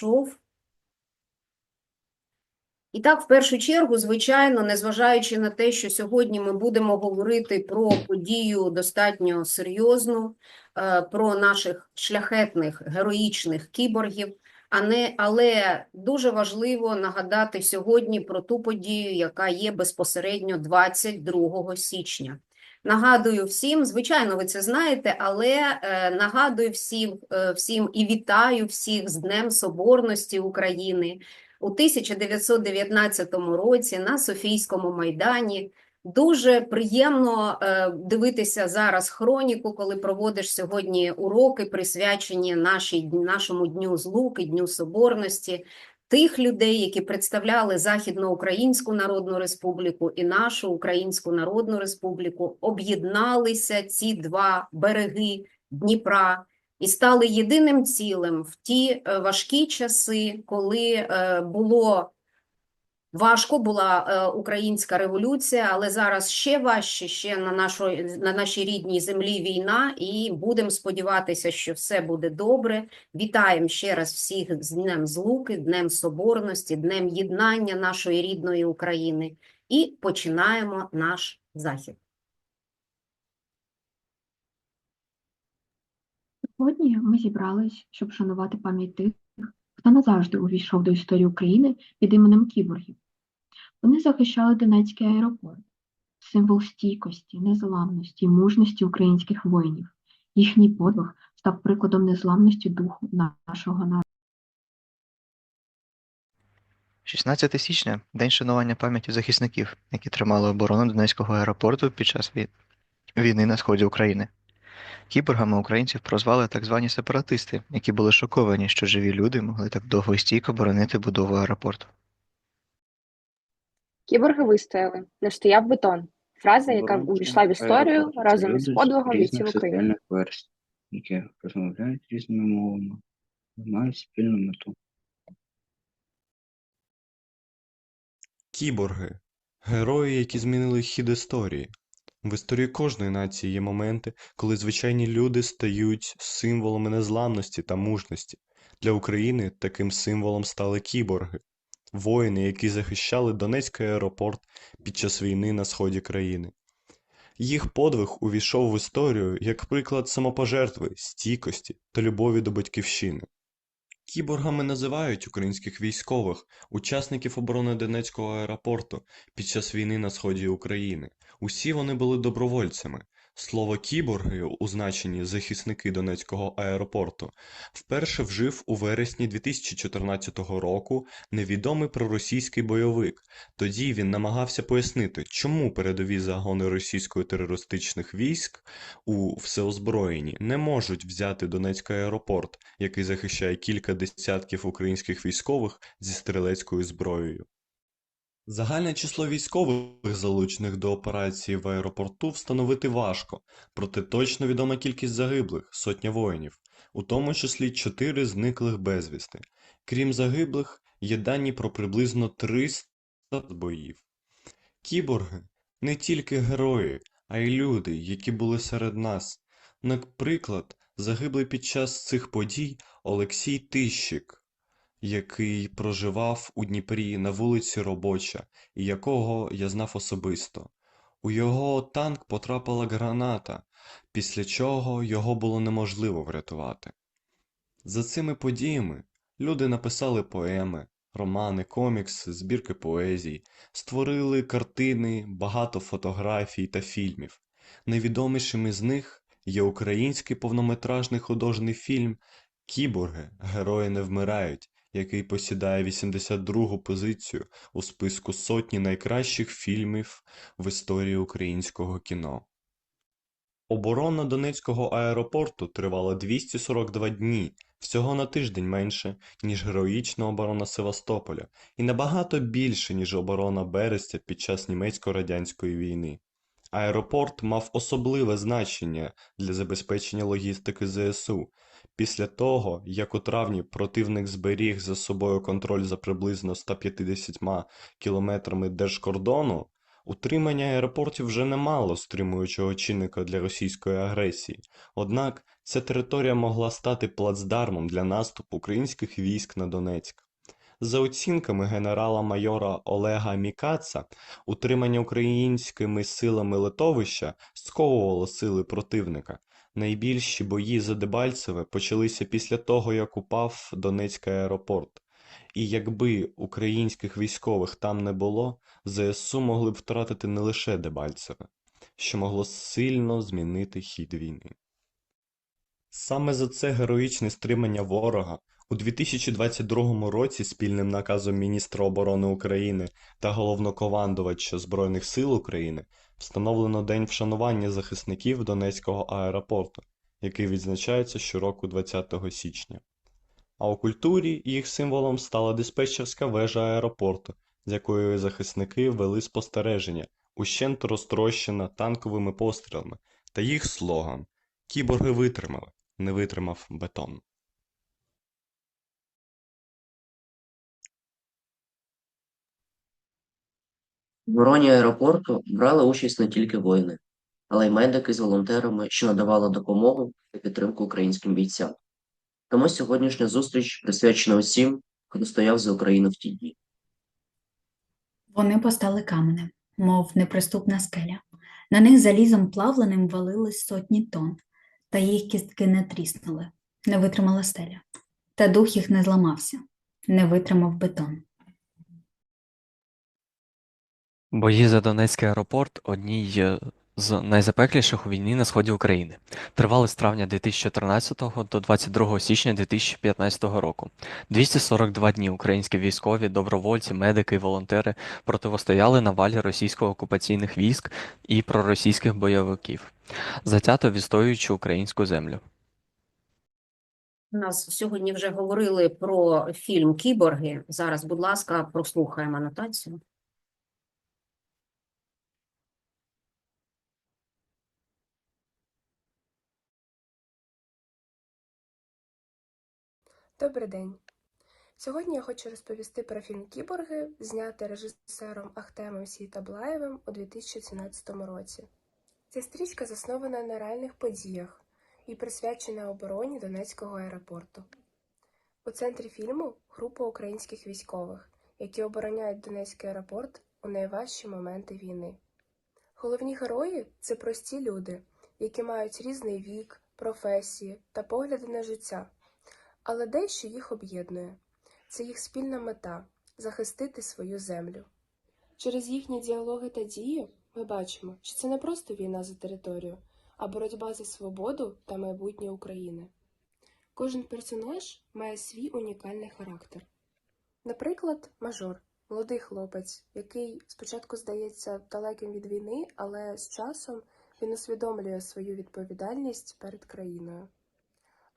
пішов. І так, в першу чергу, звичайно, незважаючи на те, що сьогодні ми будемо говорити про подію достатньо серйозну, е, про наших шляхетних героїчних кіборгів, а не, але дуже важливо нагадати сьогодні про ту подію, яка є безпосередньо 22 січня. Нагадую всім, звичайно, ви це знаєте, але е, нагадую всім, е, всім і вітаю всіх з Днем Соборності України. У 1919 році на Софійському майдані дуже приємно е, дивитися зараз хроніку, коли проводиш сьогодні уроки, присвячені нашій, нашому Дню Злуки, Дню Соборності, тих людей, які представляли Західноукраїнську Народну Республіку і нашу Українську Народну Республіку, об'єдналися ці два береги Дніпра і стали єдиним цілим в ті е, важкі часи, коли е, було важко, була е, українська революція, але зараз ще важче, ще на, нашо, на нашій рідній землі війна, і будемо сподіватися, що все буде добре. Вітаємо ще раз всіх з Днем Злуки, Днем Соборності, Днем єднання нашої рідної України. І починаємо наш захід. Сьогодні ми зібрались, щоб шанувати пам'ять тих, хто назавжди увійшов до історії України під іменем кіборгів. Вони захищали Донецький аеропорт, символ стійкості, незламності, мужності українських воїнів. Їхній подвиг став прикладом незламності духу нашого народу. 16 січня – День шанування пам'яті захисників, які тримали оборону Донецького аеропорту під час війни на сході України. Кіборгами українців прозвали так звані сепаратисти, які були шоковані, що живі люди могли так довго і стійко боронити будову аеропорту. Кіборги вистояли, не стояв бетон. Фраза, яка увійшла в історію разом із подвигом бійців України. соціальних які розмовляють різними мовами, мають спільну мету. Кіборги герої, які змінили хід історії. В історії кожної нації є моменти, коли звичайні люди стають символами незламності та мужності. Для України таким символом стали кіборги, воїни, які захищали Донецький аеропорт під час війни на сході країни. Їх подвиг увійшов в історію як приклад самопожертви, стійкості та любові до батьківщини. Кіборгами називають українських військових, учасників оборони Донецького аеропорту під час війни на сході України. Усі вони були добровольцями. Слово кіборги у значенні захисники Донецького аеропорту вперше вжив у вересні 2014 року невідомий проросійський бойовик. Тоді він намагався пояснити, чому передові загони російсько-терористичних військ у всеозброєнні не можуть взяти Донецький аеропорт, який захищає кілька десятків українських військових зі стрілецькою зброєю. Загальне число військових, залучених до операції в аеропорту, встановити важко, проте точно відома кількість загиблих – сотня воїнів, у тому числі чотири зниклих безвісти. Крім загиблих, є дані про приблизно 300 боїв. Кіборги – не тільки герої, а й люди, які були серед нас. Наприклад, загиблий під час цих подій Олексій Тищик, який проживав у Дніпрі на вулиці Робоча, і якого я знав особисто. У його танк потрапила граната, після чого його було неможливо врятувати. За цими подіями люди написали поеми, романи, комікси, збірки поезій, створили картини, багато фотографій та фільмів. Найвідомішим із них є український повнометражний художній фільм «Кіборги. Герої не вмирають», який посідає 82-гу позицію у списку сотні найкращих фільмів в історії українського кіно. Оборона Донецького аеропорту тривала 242 дні, всього на тиждень менше, ніж героїчна оборона Севастополя, і набагато більше, ніж оборона Берестя під час німецько-радянської війни. Аеропорт мав особливе значення для забезпечення логістики ЗСУ. Після того, як у травні противник зберіг за собою контроль за приблизно 150 кілометрами держкордону, Утримання аеропортів вже не мало стримуючого чинника для російської агресії, однак ця територія могла стати плацдармом для наступу українських військ на Донецьк. За оцінками генерала-майора Олега Мікаца, утримання українськими силами литовища сковувало сили противника. Найбільші бої за Дебальцеве почалися після того, як упав Донецький аеропорт. І якби українських військових там не було, ЗСУ могли б втратити не лише Дебальцеве, що могло сильно змінити хід війни. Саме за це героїчне стримання ворога у 2022 році спільним наказом міністра оборони України та головнокомандувача Збройних сил України встановлено День вшанування захисників Донецького аеропорту, який відзначається щороку 20 січня. А у культурі їх символом стала диспетчерська вежа аеропорту, з якої захисники вели спостереження, ущент розтрощена танковими пострілами, та їх слоган «Кіборги витримали, не витримав бетон». В обороні аеропорту брали участь не тільки воїни, але й медики з волонтерами, що надавали допомогу та підтримку українським бійцям. Тому сьогоднішня зустріч присвячена усім, хто стояв за Україну в ті дні. Вони постали каменем, мов неприступна скеля. На них залізом плавленим валились сотні тонн, та їх кістки не тріснули, не витримала стеля. Та дух їх не зламався, не витримав бетон. Бої за Донецький аеропорт одні е, з найзапекліших у війні на сході України. Тривали з травня 2014 до 22 січня 2015 року. 242 дні українські військові, добровольці, медики і волонтери противостояли навалі російсько-окупаційних військ і проросійських бойовиків, затято відстоюючи українську землю. У нас сьогодні вже говорили про фільм Кіборги. Зараз, будь ласка, прослухаємо анотацію. Добрий день. Сьогодні я хочу розповісти про фільм Кіборги, знятий режисером Ахтемом Сітаблаєвим у 2017 році. Ця стрічка заснована на реальних подіях і присвячена обороні Донецького аеропорту. У центрі фільму група українських військових, які обороняють Донецький аеропорт у найважчі моменти війни. Головні герої це прості люди, які мають різний вік, професії та погляди на життя. Але дещо їх об'єднує це їх спільна мета захистити свою землю. Через їхні діалоги та дії ми бачимо, що це не просто війна за територію, а боротьба за свободу та майбутнє України. Кожен персонаж має свій унікальний характер. Наприклад, мажор молодий хлопець, який спочатку здається далеким від війни, але з часом він усвідомлює свою відповідальність перед країною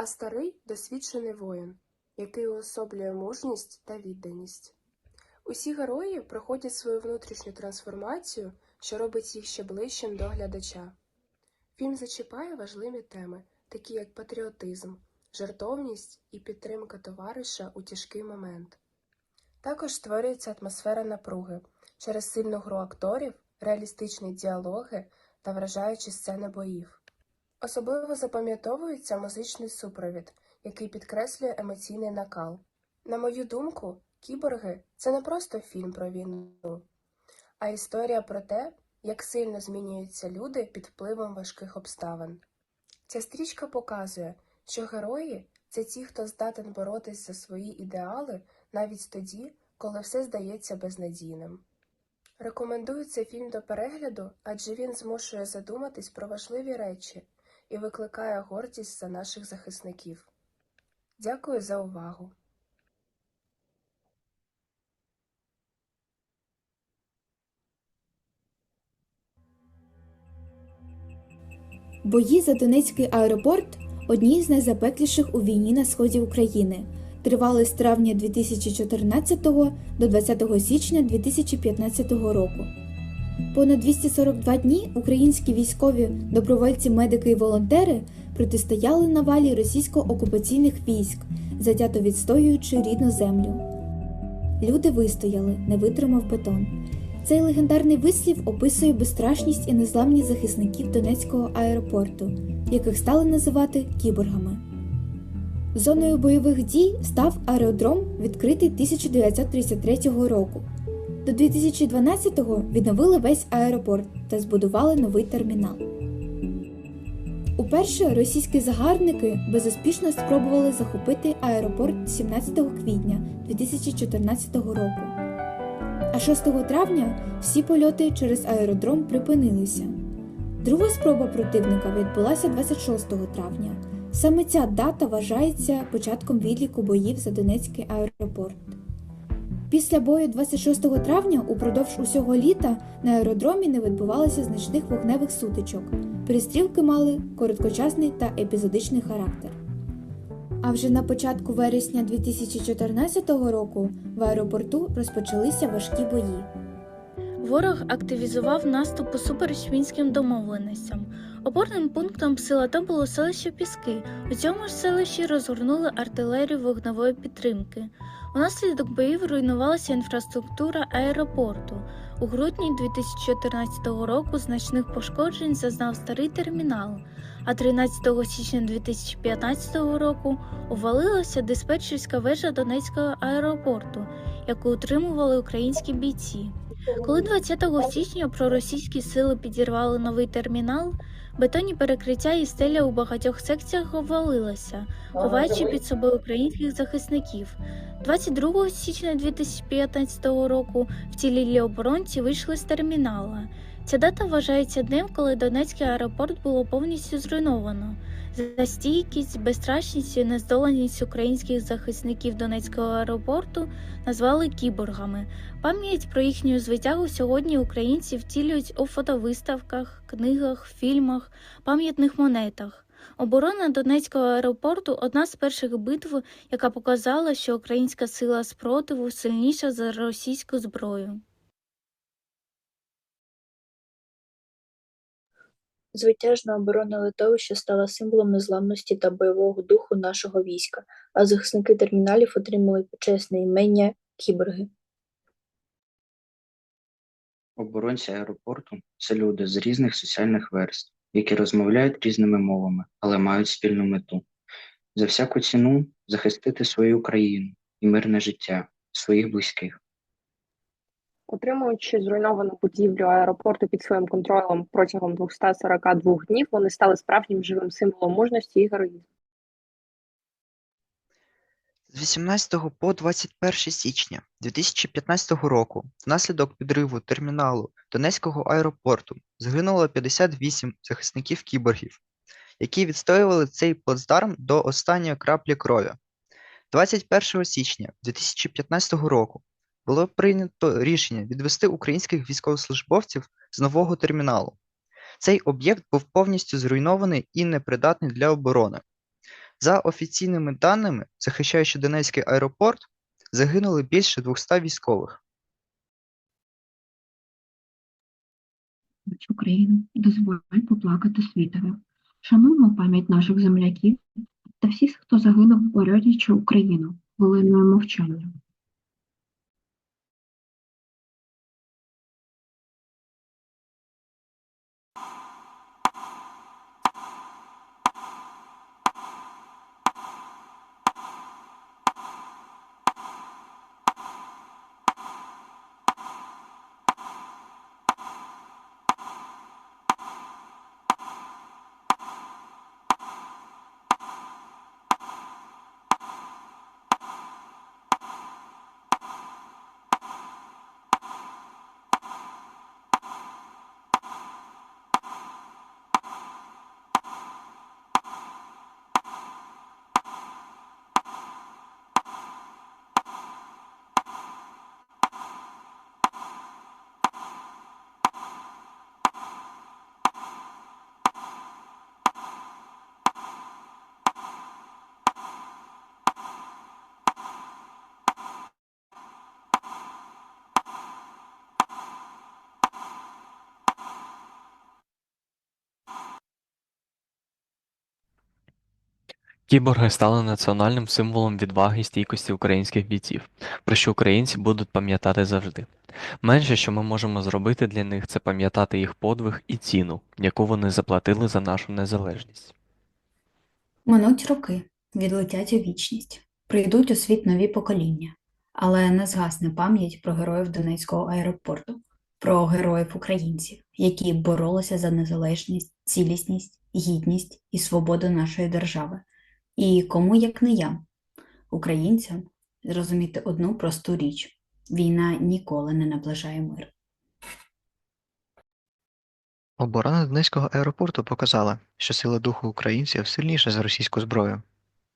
а старий досвідчений воїн, який уособлює мужність та відданість. Усі герої проходять свою внутрішню трансформацію, що робить їх ще ближчим до глядача. Фільм зачіпає важливі теми, такі як патріотизм, жертовність і підтримка товариша у тяжкий момент. Також створюється атмосфера напруги через сильну гру акторів, реалістичні діалоги та вражаючі сцени боїв. Особливо запам'ятовується музичний супровід, який підкреслює емоційний накал. На мою думку, кіборги це не просто фільм про війну, а історія про те, як сильно змінюються люди під впливом важких обставин. Ця стрічка показує, що герої це ті, хто здатен боротись за свої ідеали навіть тоді, коли все здається безнадійним. Рекомендую цей фільм до перегляду, адже він змушує задуматись про важливі речі і викликає гордість за наших захисників. Дякую за увагу! Бої за Донецький аеропорт одні з найзапекліших у війні на сході України. Тривали з травня 2014 до 20 січня 2015 року. Понад 242 дні українські військові, добровольці, медики і волонтери протистояли навалі російсько-окупаційних військ, затято відстоюючи рідну землю. Люди вистояли, не витримав бетон. Цей легендарний вислів описує безстрашність і незламність захисників Донецького аеропорту, яких стали називати кіборгами. Зоною бойових дій став аеродром, відкритий 1933 року. До 2012-го відновили весь аеропорт та збудували новий термінал. Уперше російські загарбники безуспішно спробували захопити аеропорт 17 квітня 2014 року. А 6 травня всі польоти через аеродром припинилися. Друга спроба противника відбулася 26 травня. Саме ця дата вважається початком відліку боїв за Донецький аеропорт. Після бою 26 травня упродовж усього літа на аеродромі не відбувалося значних вогневих сутичок. Перестрілки мали короткочасний та епізодичний характер. А вже на початку вересня 2014 року в аеропорту розпочалися важкі бої. Ворог активізував наступ усупереч мінським домовленостям. Опорним пунктом сил АТО було селище Піски. У цьому ж селищі розгорнули артилерію вогневої підтримки. Унаслідок боїв руйнувалася інфраструктура аеропорту. У грудні 2014 року значних пошкоджень зазнав старий термінал, а 13 січня 2015 року увалилася диспетчерська вежа Донецького аеропорту, яку утримували українські бійці. Коли 20 січня проросійські сили підірвали новий термінал, бетонні перекриття і стеля у багатьох секціях обвалилася, ховаючи під собою українських захисників. 22 січня 2015 року вцілілі оборонці вийшли з термінала. Ця дата вважається днем, коли Донецький аеропорт було повністю зруйновано. За стійкість, безстрашність і нездоланість українських захисників Донецького аеропорту назвали кіборгами. Пам'ять про їхню звитягу сьогодні українці втілюють у фотовиставках, книгах, фільмах, пам'ятних монетах. Оборона Донецького аеропорту одна з перших битв, яка показала, що українська сила спротиву сильніша за російську зброю. Звитяжна оборона литовища стала символом незламності та бойового духу нашого війська, а захисники терміналів отримали почесне імення кіборги. Оборонці аеропорту це люди з різних соціальних верств, які розмовляють різними мовами, але мають спільну мету за всяку ціну захистити свою країну і мирне життя своїх близьких. Утримуючи зруйновану будівлю аеропорту під своїм контролем протягом 242 днів, вони стали справжнім живим символом мужності і героїзму. З 18 по 21 січня 2015 року внаслідок підриву терміналу Донецького аеропорту загинуло 58 захисників кіборгів, які відстоювали цей плацдарм до останньої краплі крові. 21 січня 2015 року було прийнято рішення відвести українських військовослужбовців з нового терміналу. Цей об'єкт був повністю зруйнований і непридатний для оборони. За офіційними даними, захищаючи Донецький аеропорт, загинули більше 200 військових. Україну, дозволь поплакати світові. Шануємо пам'ять наших земляків та всіх, хто загинув, борючи Україну, хвилиною мовчання. Кіборги стали національним символом відваги і стійкості українських бійців, про що українці будуть пам'ятати завжди. Менше, що ми можемо зробити для них, це пам'ятати їх подвиг і ціну, яку вони заплатили за нашу незалежність. Минуть роки, відлетять у вічність, прийдуть у світ нові покоління, але не згасне пам'ять про героїв Донецького аеропорту, про героїв українців, які боролися за незалежність, цілісність, гідність і свободу нашої держави. І кому як не я, українцям, зрозуміти одну просту річ: війна ніколи не наближає мир. Оборона Донецького аеропорту показала, що сила духу українців сильніша за російську зброю.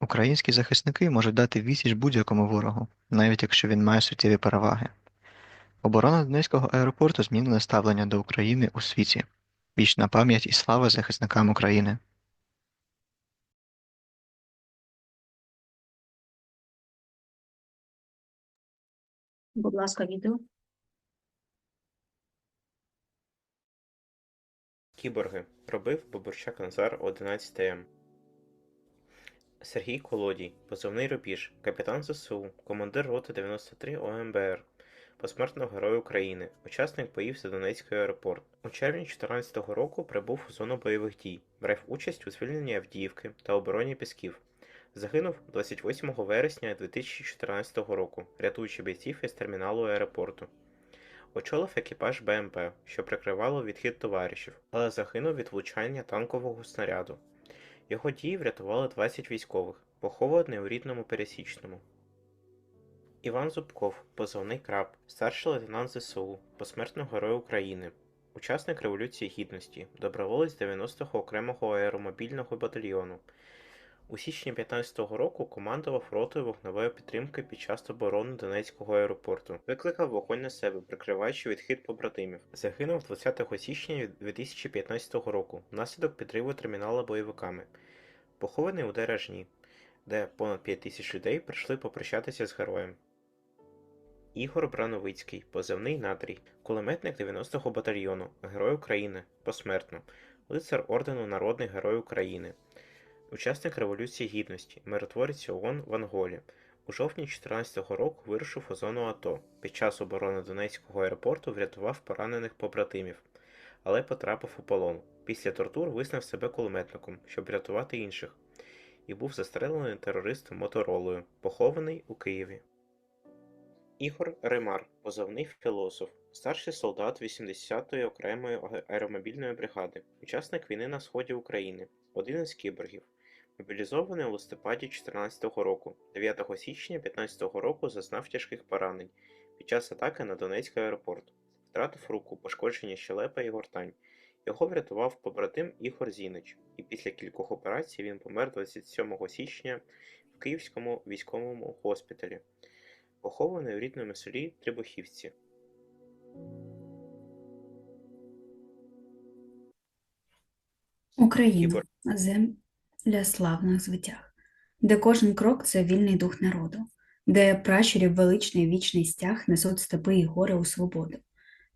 Українські захисники можуть дати відсіч будь-якому ворогу, навіть якщо він має суттєві переваги. Оборона Донецького аеропорту змінила ставлення до України у світі. Вічна пам'ять і слава захисникам України. Будь ласка, відео. Кіборги. Пробив Бобурчак Назар 11 м. Сергій Колодій, позивний рубіж, капітан ЗСУ, командир роти 93 ОМБР, посмертного Герой України, учасник боїв за Донецький аеропорт. У червні 2014 року прибув у зону бойових дій, брав участь у звільненні Авдіївки та обороні Пісків. Загинув 28 вересня 2014 року, рятуючи бійців із терміналу аеропорту. Очолив екіпаж БМП, що прикривало відхід товаришів, але загинув від влучання танкового снаряду. Його дії врятували 20 військових, похований у рідному пересічному. Іван Зубков, позивний краб, старший лейтенант ЗСУ, посмертний герой України, учасник Революції Гідності, доброволець 90-го окремого аеромобільного батальйону. У січні 15-го року командував ротою вогневої підтримки під час оборони Донецького аеропорту. Викликав вогонь на себе, прикриваючи відхід побратимів. Загинув 20 січня 2015 року внаслідок підриву термінала бойовиками. Похований у Деражні, де понад 5 тисяч людей прийшли попрощатися з героєм. Ігор Брановицький, позивний Натрій, кулеметник 90-го батальйону, Герой України, посмертно, лицар ордену Народний Герой України. Учасник Революції Гідності, миротворець ООН в Анголі. У жовтні 2014 року вирушив у зону АТО. Під час оборони Донецького аеропорту врятував поранених побратимів, але потрапив у полон. Після тортур визнав себе кулеметником, щоб врятувати інших, і був застрелений терористом Моторолою, похований у Києві. Ігор Ремар, позивний філософ, старший солдат 80-ї окремої аеромобільної бригади, учасник війни на сході України, один із кіборгів. Мобілізований у листопаді 2014 року, 9 січня 2015 року зазнав тяжких поранень під час атаки на Донецький аеропорт, втратив руку, пошкодження щелепа і гортань. Його врятував побратим Ігор Зінич, і після кількох операцій він помер 27 січня в Київському військовому госпіталі, похований у рідному селі Трибухівці. Україна земля славних звитяг, де кожен крок це вільний дух народу, де пращурів величний вічний стяг несуть степи і гори у свободу.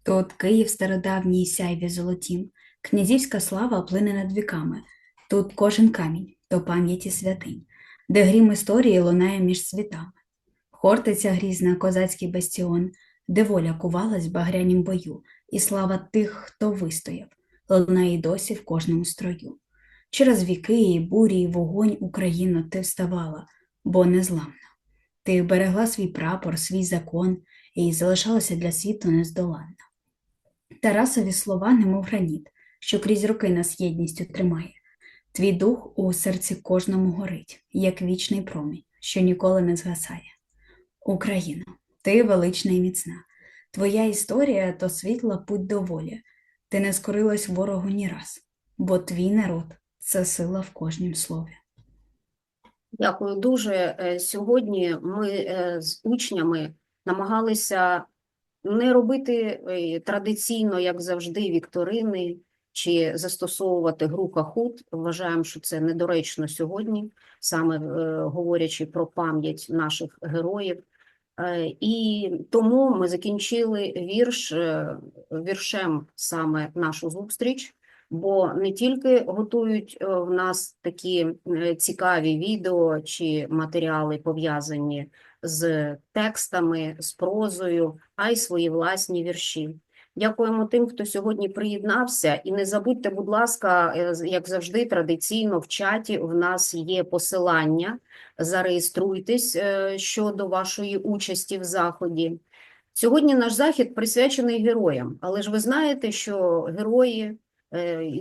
Тут Київ стародавній сяйві золотім, князівська слава плине над віками, тут кожен камінь то пам'яті святинь, де грім історії лунає між світами. Хортиця грізна, козацький бастіон, де воля кувалась в багрянім бою, і слава тих, хто вистояв, лунає досі в кожному строю. Через віки, і бурі, і вогонь Україно ти вставала, бо незламна. Ти берегла свій прапор, свій закон і залишалася для світу нездоланна. Тарасові слова, немов граніт, що крізь роки нас єдністю тримає. Твій дух у серці кожному горить, як вічний промінь, що ніколи не згасає. Україно, ти велична і міцна. Твоя історія то світла путь до волі. Ти не скорилась ворогу ні раз, бо твій народ це сила в кожнім слові. Дякую дуже. Е, Сьогодні ми е, з учнями намагалися не робити е, традиційно, як завжди, вікторини чи застосовувати гру Кахут. Вважаємо, що це недоречно сьогодні, саме говорячи про пам'ять наших героїв. І тому ми закінчили вірш віршем саме нашу зустріч. Бо не тільки готують е, в нас такі е, цікаві відео чи матеріали пов'язані з текстами, з прозою, а й свої власні вірші. Дякуємо тим, хто сьогодні приєднався. І не забудьте, будь ласка, е, як завжди, традиційно в чаті в нас є посилання. Зареєструйтесь щодо вашої участі в заході. Сьогодні наш захід присвячений героям, але ж ви знаєте, що герої,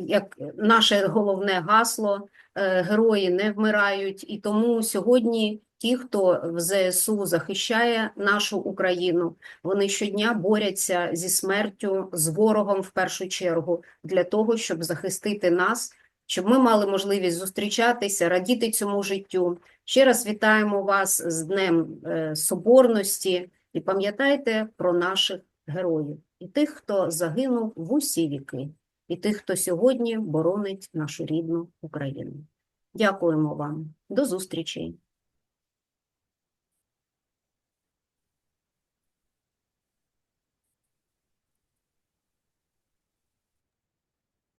як наше головне гасло, е, герої не вмирають, і тому сьогодні ті, хто в ЗСУ захищає нашу Україну, вони щодня борються зі смертю, з ворогом в першу чергу, для того, щоб захистити нас, щоб ми мали можливість зустрічатися, радіти цьому життю. Ще раз вітаємо вас з Днем е, Соборності. І пам'ятайте про наших героїв і тих, хто загинув в усі віки, і тих, хто сьогодні боронить нашу рідну Україну. Дякуємо вам. До зустрічі!